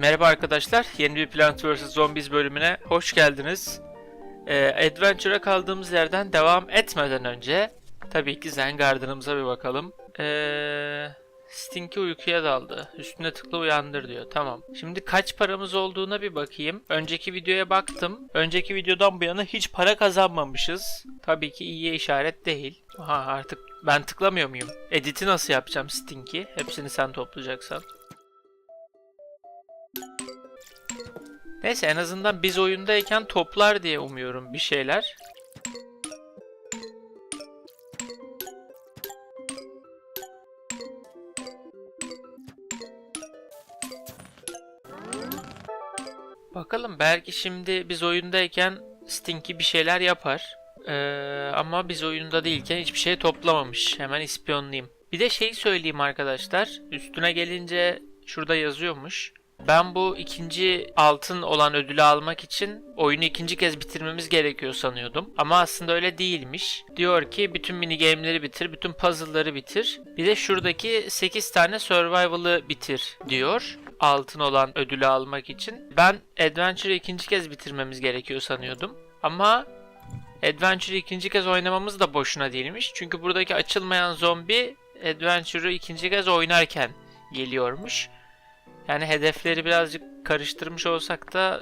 Merhaba arkadaşlar, yeni bir Plant vs Zombies bölümüne hoş geldiniz. Ee, Adventure'a kaldığımız yerden devam etmeden önce tabii ki Zengarden'ımıza bir bakalım. Ee, Stinky uykuya daldı. Üstüne tıkla uyandır diyor. Tamam. Şimdi kaç paramız olduğuna bir bakayım. Önceki videoya baktım. Önceki videodan bu yana hiç para kazanmamışız. Tabii ki iyiye işaret değil. Aha artık ben tıklamıyor muyum? Edit'i nasıl yapacağım Stinky? Hepsini sen toplayacaksan. Neyse en azından biz oyundayken toplar diye umuyorum bir şeyler. Bakalım belki şimdi biz oyundayken Stinky bir şeyler yapar. Ee, ama biz oyunda değilken hiçbir şey toplamamış. Hemen ispiyonlayayım. Bir de şeyi söyleyeyim arkadaşlar. Üstüne gelince şurada yazıyormuş. Ben bu ikinci altın olan ödülü almak için oyunu ikinci kez bitirmemiz gerekiyor sanıyordum. Ama aslında öyle değilmiş. Diyor ki bütün mini game'leri bitir, bütün puzzle'ları bitir. Bir de şuradaki 8 tane survival'ı bitir diyor. Altın olan ödülü almak için. Ben Adventure'ı ikinci kez bitirmemiz gerekiyor sanıyordum. Ama Adventure'ı ikinci kez oynamamız da boşuna değilmiş. Çünkü buradaki açılmayan zombi Adventure'ı ikinci kez oynarken geliyormuş. Yani hedefleri birazcık karıştırmış olsak da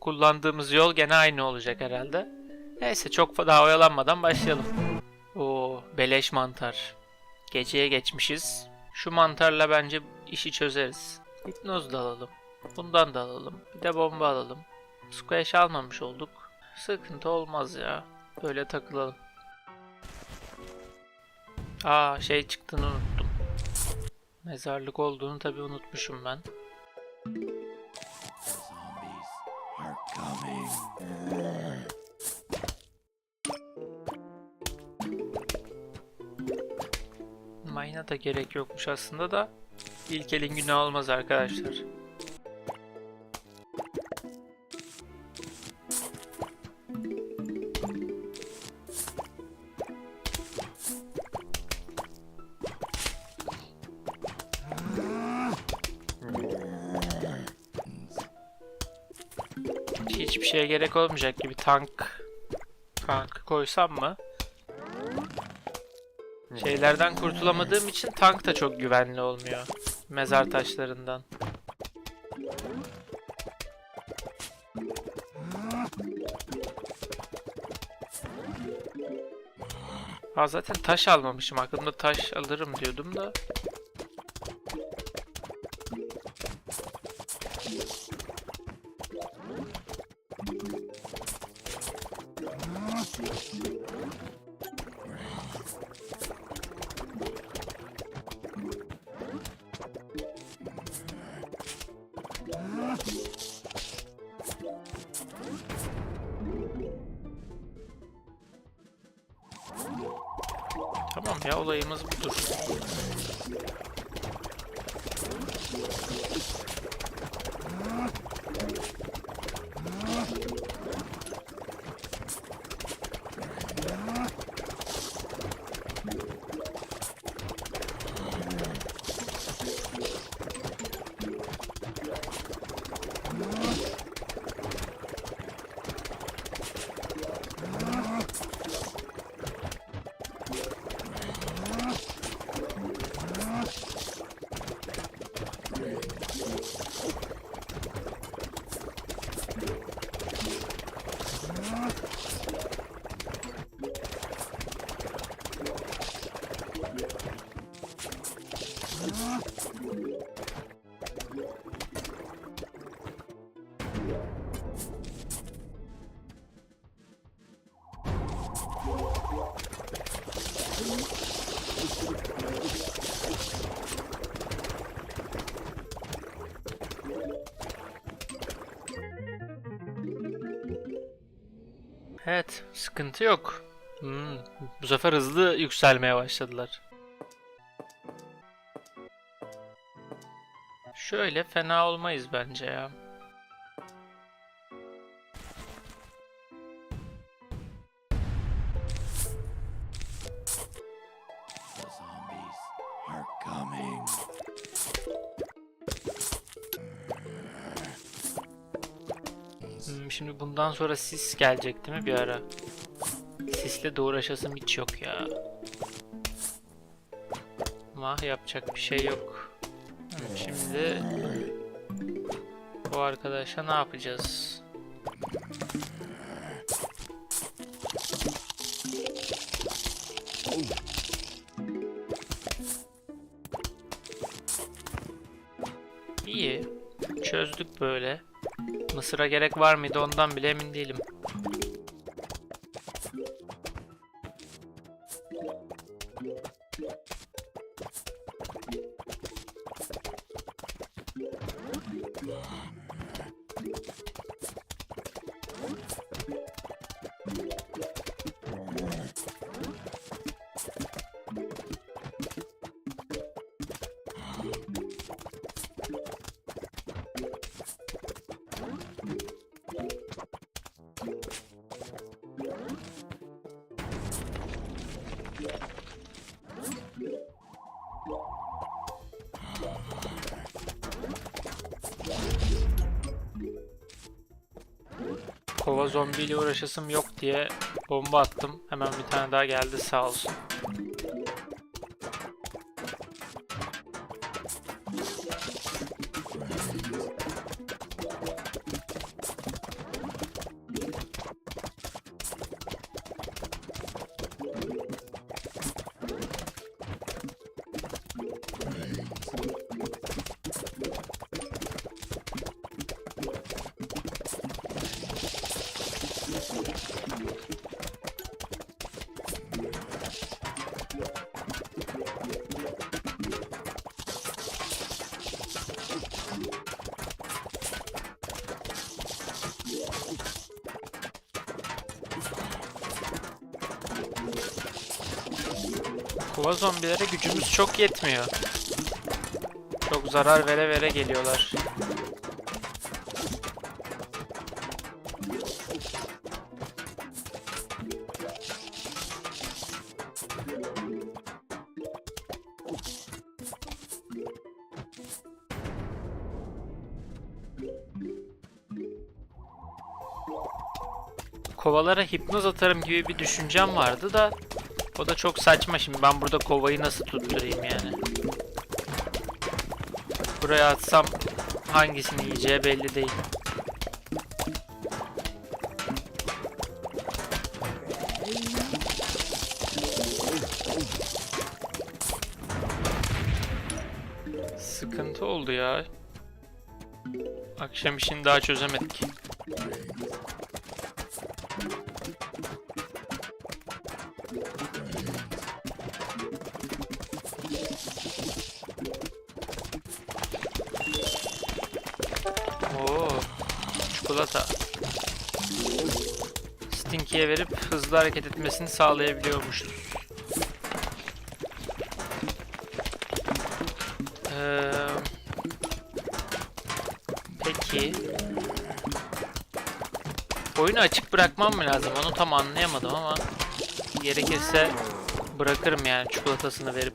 kullandığımız yol gene aynı olacak herhalde. Neyse çok daha oyalanmadan başlayalım. Oo, beleş mantar. Geceye geçmişiz. Şu mantarla bence işi çözeriz. Hipnoz da alalım. Bundan da alalım. Bir de bomba alalım. Squash almamış olduk. Sıkıntı olmaz ya. Böyle takılalım. Aa şey çıktığını unuttum. Mezarlık olduğunu tabi unutmuşum ben. Mayına da gerek yokmuş aslında da ilk elin günah olmaz arkadaşlar. Gerek olmayacak gibi tank tank koysam mı? Şeylerden kurtulamadığım için tank da çok güvenli olmuyor. Mezar taşlarından. Ha zaten taş almamışım. Aklımda taş alırım diyordum da. Evet, sıkıntı yok. Hmm, bu sefer hızlı yükselmeye başladılar. Şöyle fena olmayız bence ya. Hmm, şimdi bundan sonra sis gelecek değil mi bir ara? Sisle de uğraşasım hiç yok ya. Ama yapacak bir şey yok. Şimdi bu arkadaşa ne yapacağız? İyi. Çözdük böyle. Mısır'a gerek var mıydı ondan bile emin değilim. Kova zombiyle uğraşasım yok diye bomba attım. Hemen bir tane daha geldi sağ olsun. Kova zombilere gücümüz çok yetmiyor. Çok zarar vere vere geliyorlar. Kovalara hipnoz atarım gibi bir düşüncem vardı da o da çok saçma şimdi ben burada kovayı nasıl tutturayım yani. Buraya atsam hangisini yiyeceği belli değil. Sıkıntı oldu ya. Akşam işini daha çözemedik. Hızlı hareket etmesini sağlayabiliyormuşuz. Ee, peki. Oyunu açık bırakmam mı lazım? Onu tam anlayamadım ama gerekirse bırakırım yani çikolatasını verip.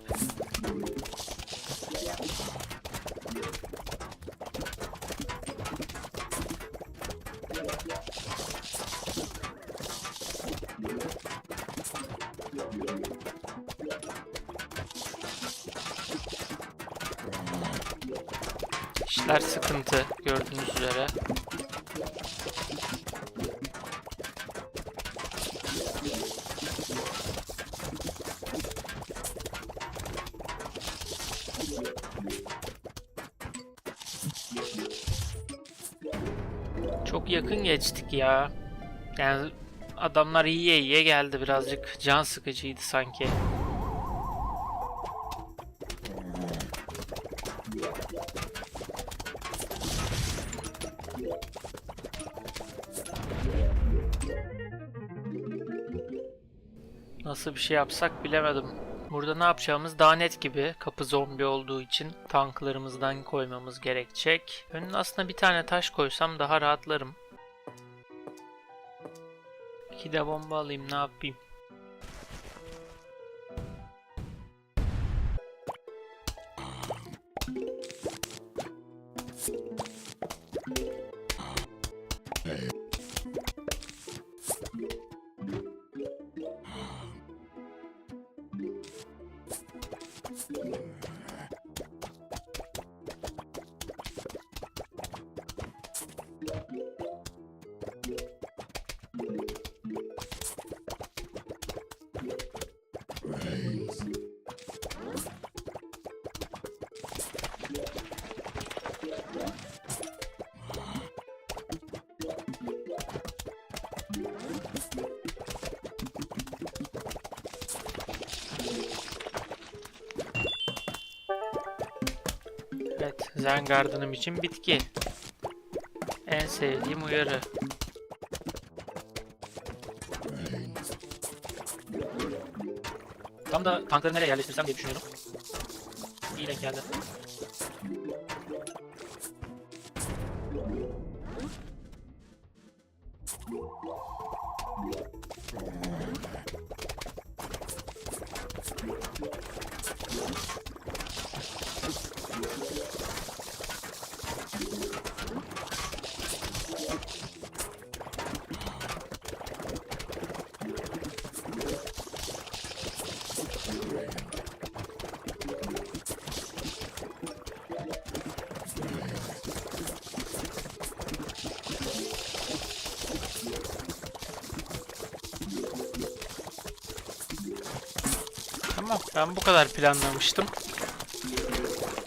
Çok yakın geçtik ya. Yani adamlar iyiye iyiye geldi birazcık can sıkıcıydı sanki. Nasıl bir şey yapsak bilemedim. Burada ne yapacağımız daha net gibi. Kapı zombi olduğu için tanklarımızdan koymamız gerekecek. Önüne aslında bir tane taş koysam daha rahatlarım. İki de bomba alayım ne yapayım. Evet, Zen Garden'ım için bitki. En sevdiğim uyarı. Tam da tankları nereye yerleştirsem diye düşünüyordum. İyi denk geldi. Ben bu kadar planlamıştım.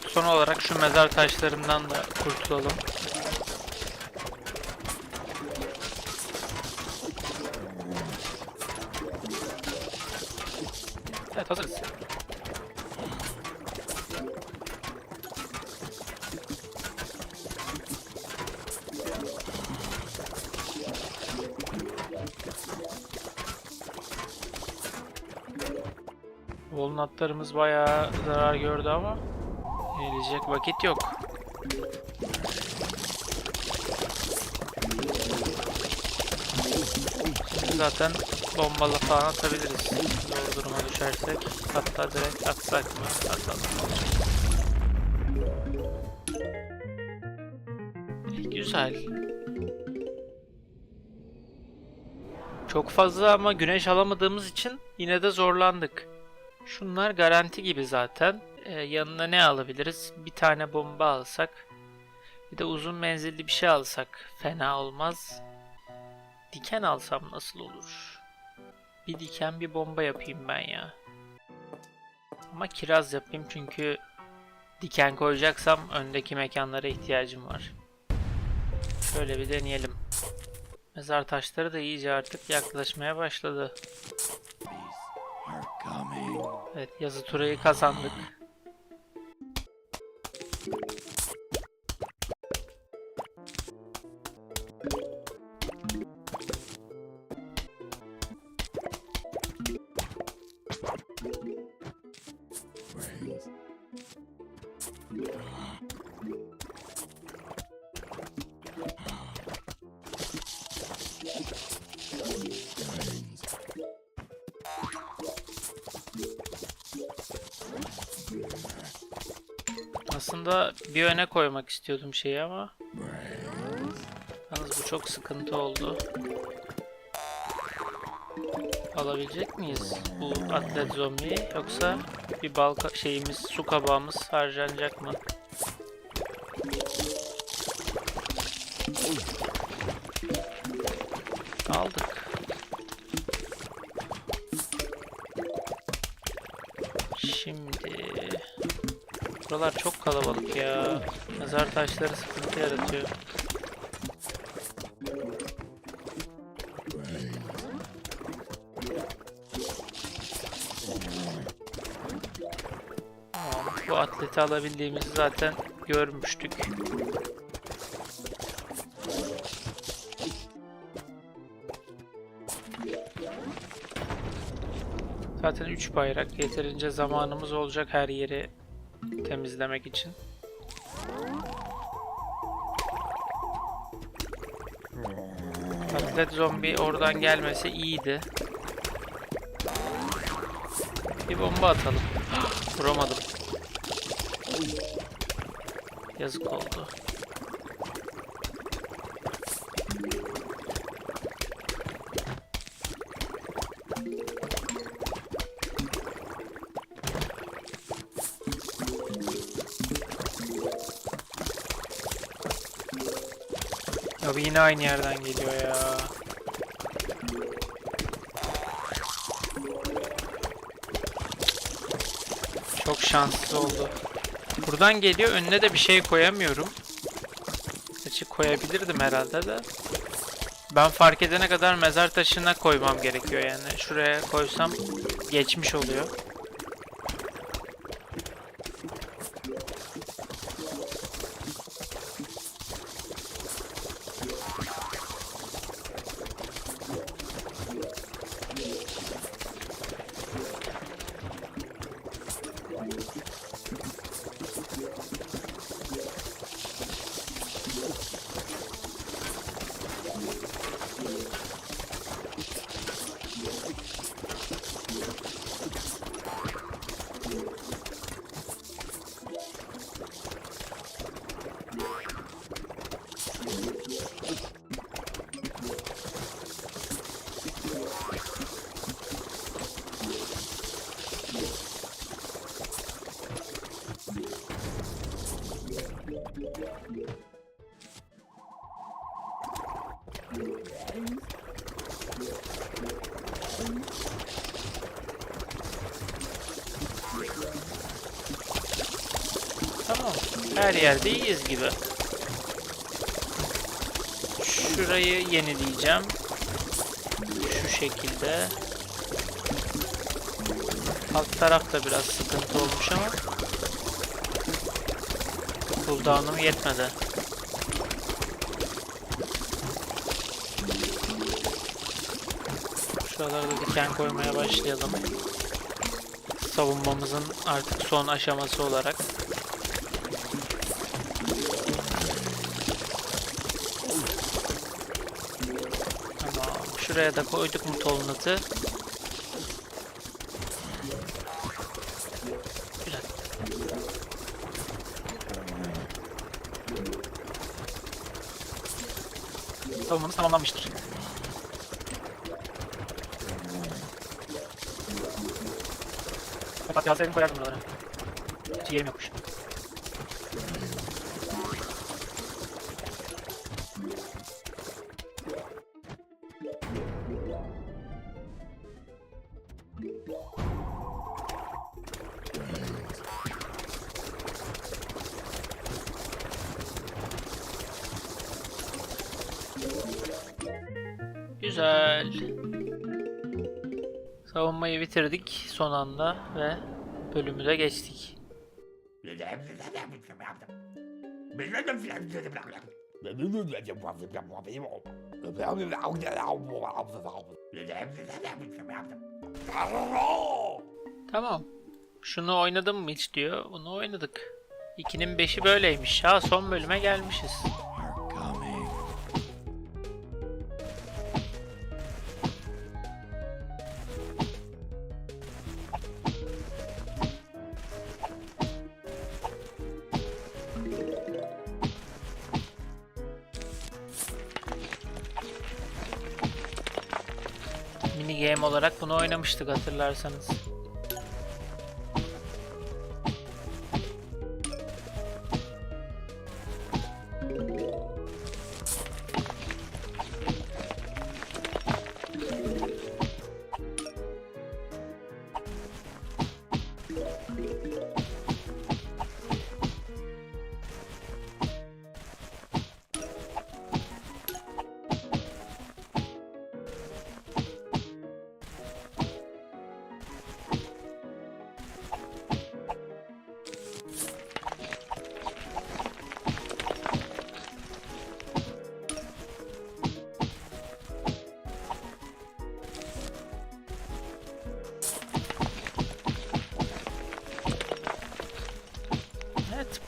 Son olarak şu mezar taşlarından da kurtulalım. Evet hazırız. Walnutlarımız bayağı zarar gördü ama eğilecek vakit yok. Zaten bombalı falan atabiliriz. Zor duruma düşersek. Hatta direkt atsak mı? Atalım. Güzel. Çok fazla ama güneş alamadığımız için yine de zorlandık. Şunlar garanti gibi zaten. Ee, yanına ne alabiliriz? Bir tane bomba alsak. Bir de uzun menzilli bir şey alsak. Fena olmaz. Diken alsam nasıl olur? Bir diken bir bomba yapayım ben ya. Ama kiraz yapayım çünkü diken koyacaksam öndeki mekanlara ihtiyacım var. Şöyle bir deneyelim. Mezar taşları da iyice artık yaklaşmaya başladı. Evet yazı turayı kazandık. Aslında bir öne koymak istiyordum şeyi ama yalnız bu çok sıkıntı oldu. Alabilecek miyiz bu atlet zombiyi yoksa bir balka şeyimiz su kabağımız harcanacak mı? Aldık. Buralar çok kalabalık ya. Mezar taşları sıkıntı yaratıyor. Bu atleti alabildiğimizi zaten görmüştük. Zaten 3 bayrak yeterince zamanımız olacak her yeri temizlemek için. Atlet zombi oradan gelmesi iyiydi. Bir bomba atalım. Vuramadım. Yazık oldu. Abi yine aynı yerden geliyor ya. Çok şanssız oldu. Buradan geliyor önüne de bir şey koyamıyorum. Gerçi koyabilirdim herhalde de. Ben fark edene kadar mezar taşına koymam gerekiyor yani. Şuraya koysam geçmiş oluyor. Her yerde iyiyiz gibi. Şurayı yenileyeceğim. Şu şekilde. Alt taraf da biraz sıkıntı olmuş ama cooldown'um yetmedi. Şuralarda diken koymaya başlayalım. Savunmamızın artık son aşaması olarak. Şuraya da koyduk mu tolnatı. Güzel. Savunmamız tamamlanmıştır. Kapat yazsaydın koyardım buralara. Hiç yerim yokmuş. Bitirdik son anda ve bölümü de geçtik. Tamam. Şunu oynadım mı hiç diyor. Bunu oynadık. 2'nin 5'i böyleymiş. Ha son bölüme gelmişiz. Mini game olarak bunu oynamıştık hatırlarsanız.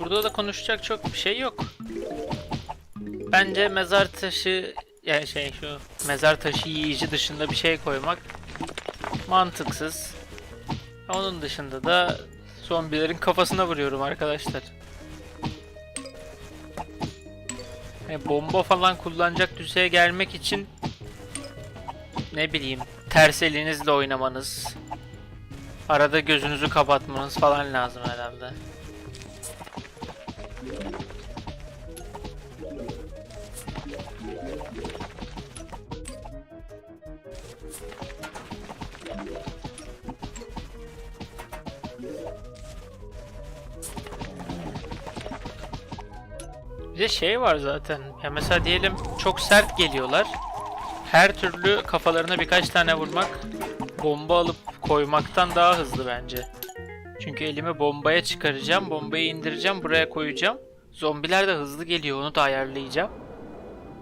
Burada da konuşacak çok bir şey yok. Bence mezar taşı yani şey şu mezar taşı yiyici dışında bir şey koymak mantıksız. Onun dışında da zombilerin kafasına vuruyorum arkadaşlar. Yani bomba falan kullanacak düzeye gelmek için ne bileyim ters elinizle oynamanız, arada gözünüzü kapatmanız falan lazım herhalde. Bir de şey var zaten. Ya mesela diyelim çok sert geliyorlar. Her türlü kafalarına birkaç tane vurmak bomba alıp koymaktan daha hızlı bence. Çünkü elimi bombaya çıkaracağım, bombayı indireceğim, buraya koyacağım. Zombiler de hızlı geliyor, onu da ayarlayacağım.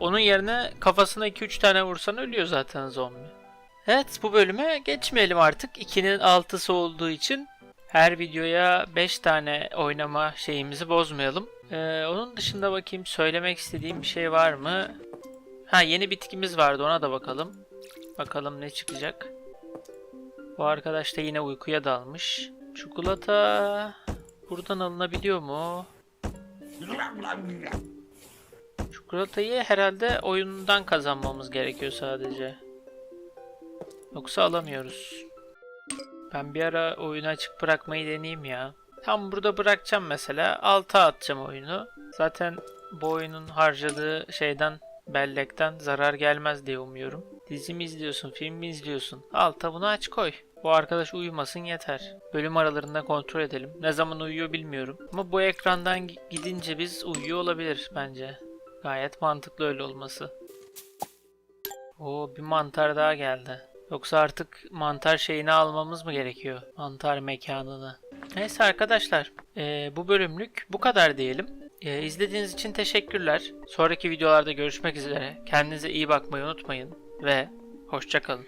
Onun yerine kafasına 2-3 tane vursan ölüyor zaten zombi. Evet bu bölüme geçmeyelim artık. 2'nin 6'sı olduğu için her videoya 5 tane oynama şeyimizi bozmayalım. Ee, onun dışında bakayım söylemek istediğim bir şey var mı? Ha yeni bitkimiz vardı ona da bakalım. Bakalım ne çıkacak. Bu arkadaş da yine uykuya dalmış. Çikolata buradan alınabiliyor mu? Çikolatayı herhalde oyundan kazanmamız gerekiyor sadece. Yoksa alamıyoruz. Ben bir ara oyunu açık bırakmayı deneyeyim ya. Tam burada bırakacağım mesela. Alta atacağım oyunu. Zaten bu oyunun harcadığı şeyden Bellekten zarar gelmez diye umuyorum. Dizi mi izliyorsun, film mi izliyorsun? Alta bunu aç koy. Bu arkadaş uyumasın yeter. Bölüm aralarında kontrol edelim. Ne zaman uyuyor bilmiyorum. Ama bu ekrandan gi- gidince biz uyuyor olabilir bence. Gayet mantıklı öyle olması. Oo bir mantar daha geldi. Yoksa artık mantar şeyini almamız mı gerekiyor? Mantar mekanını. Neyse arkadaşlar. eee, bu bölümlük bu kadar diyelim. Eee, izlediğiniz için teşekkürler. Sonraki videolarda görüşmek üzere. Kendinize iyi bakmayı unutmayın. Ve hoşçakalın.